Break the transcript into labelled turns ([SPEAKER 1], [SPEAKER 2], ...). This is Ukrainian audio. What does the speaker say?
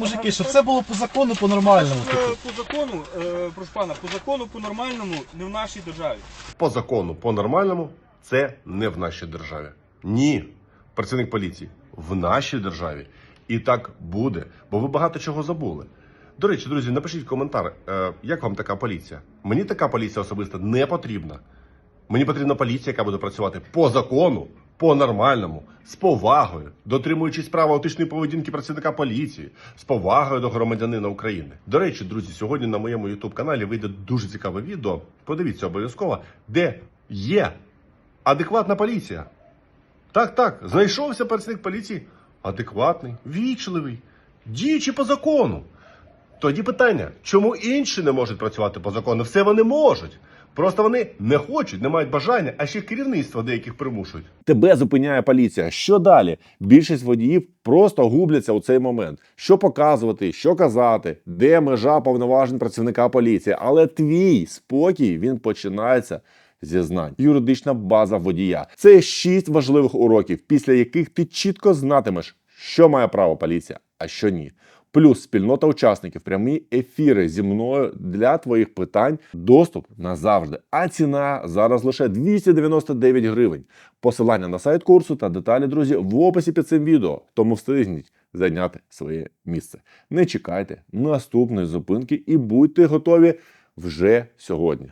[SPEAKER 1] мужики, щоб це було по закону, по-нормальному.
[SPEAKER 2] Е,
[SPEAKER 1] типу.
[SPEAKER 2] По закону, е, прошу пана, по закону, по нормальному, не в нашій державі.
[SPEAKER 3] по закону, по нормальному, це не в нашій державі. Ні, працівник поліції в нашій державі. І так буде, бо ви багато чого забули. До речі, друзі, напишіть коментар, е, як вам така поліція? Мені така поліція особисто не потрібна. Мені потрібна поліція, яка буде працювати по закону, по нормальному, з повагою, дотримуючись права етичної поведінки працівника поліції, з повагою до громадянина України. До речі, друзі, сьогодні на моєму youtube каналі вийде дуже цікаве відео. Подивіться обов'язково, де є адекватна поліція. Так, так, знайшовся працівник поліції адекватний, вічливий, діючи по закону. Тоді питання, чому інші не можуть працювати по закону? Все вони можуть. Просто вони не хочуть, не мають бажання, а ще керівництво деяких примушують.
[SPEAKER 4] Тебе зупиняє поліція. Що далі? Більшість водіїв просто губляться у цей момент. Що показувати, що казати, де межа повноважень працівника поліції. Але твій спокій він починається зі знань. Юридична база водія. Це шість важливих уроків, після яких ти чітко знатимеш, що має право поліція, а що ні. Плюс спільнота учасників, прямі ефіри зі мною для твоїх питань, доступ назавжди. А ціна зараз лише 299 гривень. Посилання на сайт курсу та деталі, друзі, в описі під цим відео. Тому встигніть зайняти своє місце. Не чекайте наступної зупинки і будьте готові вже сьогодні.